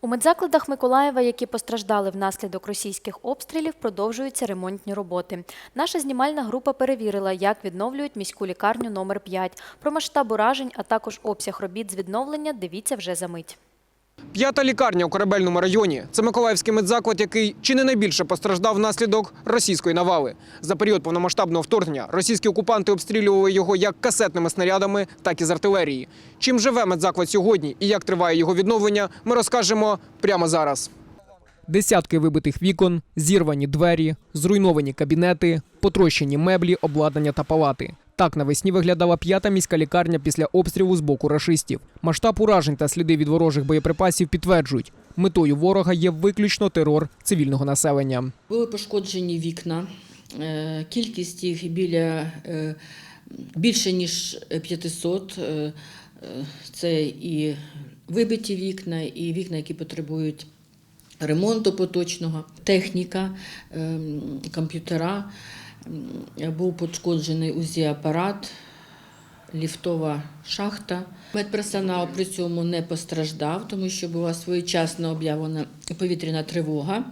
У медзакладах Миколаєва, які постраждали внаслідок російських обстрілів, продовжуються ремонтні роботи. Наша знімальна група перевірила, як відновлюють міську лікарню номер 5 Про масштаб уражень, а також обсяг робіт з відновлення дивіться вже за мить. П'ята лікарня у корабельному районі. Це Миколаївський медзаклад, який чи не найбільше постраждав внаслідок російської навали. За період повномасштабного вторгнення російські окупанти обстрілювали його як касетними снарядами, так і з артилерії. Чим живе медзаклад сьогодні і як триває його відновлення, ми розкажемо прямо зараз. Десятки вибитих вікон, зірвані двері, зруйновані кабінети, потрощені меблі, обладнання та палати. Так навесні виглядала п'ята міська лікарня після обстрілу з боку рашистів. Масштаб уражень та сліди від ворожих боєприпасів підтверджують, метою ворога є виключно терор цивільного населення. Були пошкоджені вікна. Е, Кількість їх біля е, більше ніж 500. Е, Це і вибиті вікна, і вікна, які потребують ремонту поточного, техніка, ем, комп'ютера. Був пошкоджений УЗІ-апарат, ліфтова шахта. Медперсонал при цьому не постраждав, тому що була своєчасно об'явлена повітряна тривога.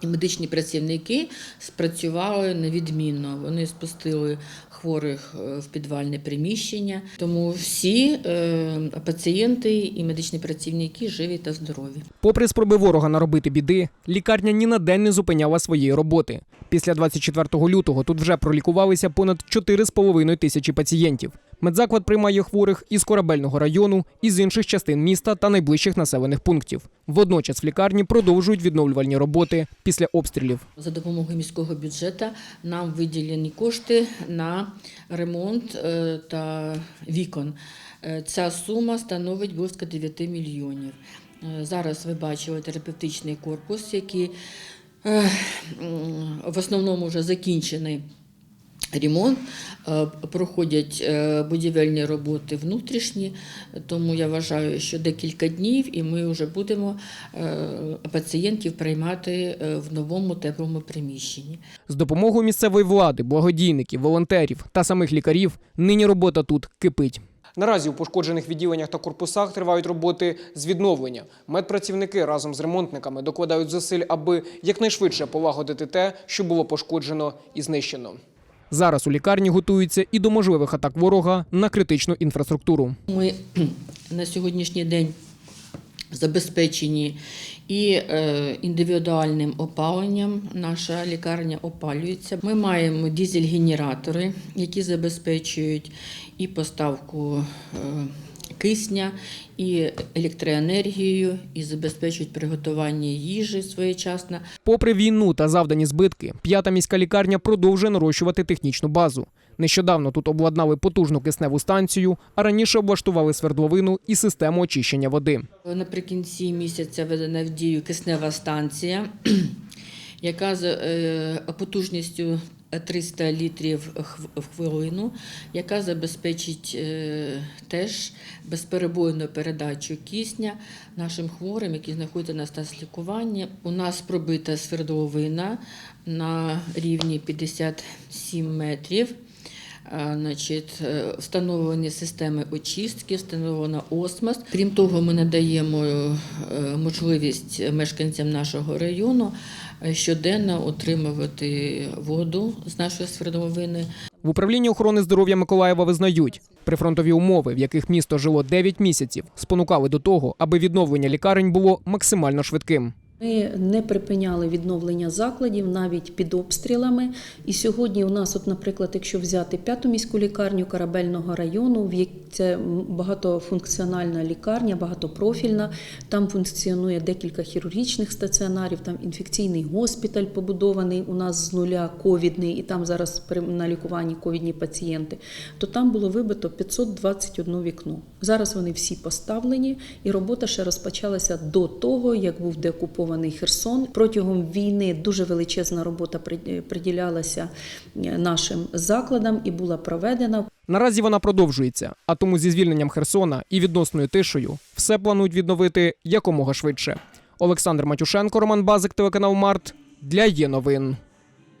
І медичні працівники спрацювали невідмінно. Вони спустили хворих е, в підвальне приміщення. Тому всі е, пацієнти і медичні працівники живі та здорові. Попри спроби ворога наробити біди, лікарня ні на день не зупиняла своєї роботи. Після 24 лютого тут вже пролікувалися понад 4,5 тисячі пацієнтів. Медзаклад приймає хворих із корабельного району, із інших частин міста та найближчих населених пунктів. Водночас в лікарні продовжують відновлювальні роботи після обстрілів. За допомогою міського бюджету нам виділені кошти на ремонт е, та вікон. Е, Ця сума становить близько 9 мільйонів. Е, Зараз ви бачили терапевтичний корпус, який в основному вже закінчений. Ремонт Е, проходять е, будівельні роботи внутрішні, тому я вважаю, що декілька днів і ми вже будемо е, пацієнтів приймати е, в новому теплому приміщенні. З допомогою місцевої влади, благодійників, волонтерів та самих лікарів нині робота тут кипить. Наразі у пошкоджених відділеннях та корпусах тривають роботи з відновлення. Медпрацівники разом з ремонтниками докладають зусиль, аби якнайшвидше полагодити те, що було пошкоджено і знищено. Зараз у лікарні готуються і до можливих атак ворога на критичну інфраструктуру. Ми на сьогоднішній день забезпечені і е, індивідуальним опаленням. Наша лікарня опалюється. Ми маємо дизель-генератори, які забезпечують і поставку е, кисня, і електроенергію, і забезпечують приготування їжі своєчасно. Попри війну та завдані збитки, п'ята міська лікарня продовжує нарощувати технічну базу. Нещодавно тут обладнали потужну кисневу станцію, а раніше облаштували свердловину і систему очищення води. Наприкінці місяця введена в дію киснева станція, яка з е, потужністю 300 літрів в хвилину, яка забезпечить е, теж безперебойну передачу кисня нашим хворим, які знаходяться на стас лікування. У нас пробита свердловина на рівні 57 метрів. А, Значить, е, встановлені системи очистки, встановлено осмос. Крім того, ми надаємо е, можливість мешканцям нашого району е, щоденно отримувати воду з нашої свердловини. В управлінні охорони здоров'я Миколаєва визнають, прифронтові умови, в яких місто жило 9 місяців, спонукали до того, аби відновлення лікарень було максимально швидким. Ми не припиняли відновлення закладів навіть під обстрілами. І сьогодні у нас, от, наприклад, якщо взяти п'яту міську лікарню корабельного району, в це багатофункціональна лікарня, багатопрофільна. Там функціонує декілька хірургічних стаціонарів, там інфекційний госпіталь побудований у нас з нуля, ковідний, і там зараз на лікуванні ковідні пацієнти. То там було вибито 521 вікно. Зараз вони всі поставлені, і робота ще розпочалася до того, як був деокупований Херсон. Протягом війни дуже величезна робота приділялася е, нашим закладам і була проведена. Наразі вона продовжується, а тому зі звільненням Херсона і відносною тишею все планують відновити якомога швидше. Олександр Матюшенко, Роман Базик, телеканал Март для є новин.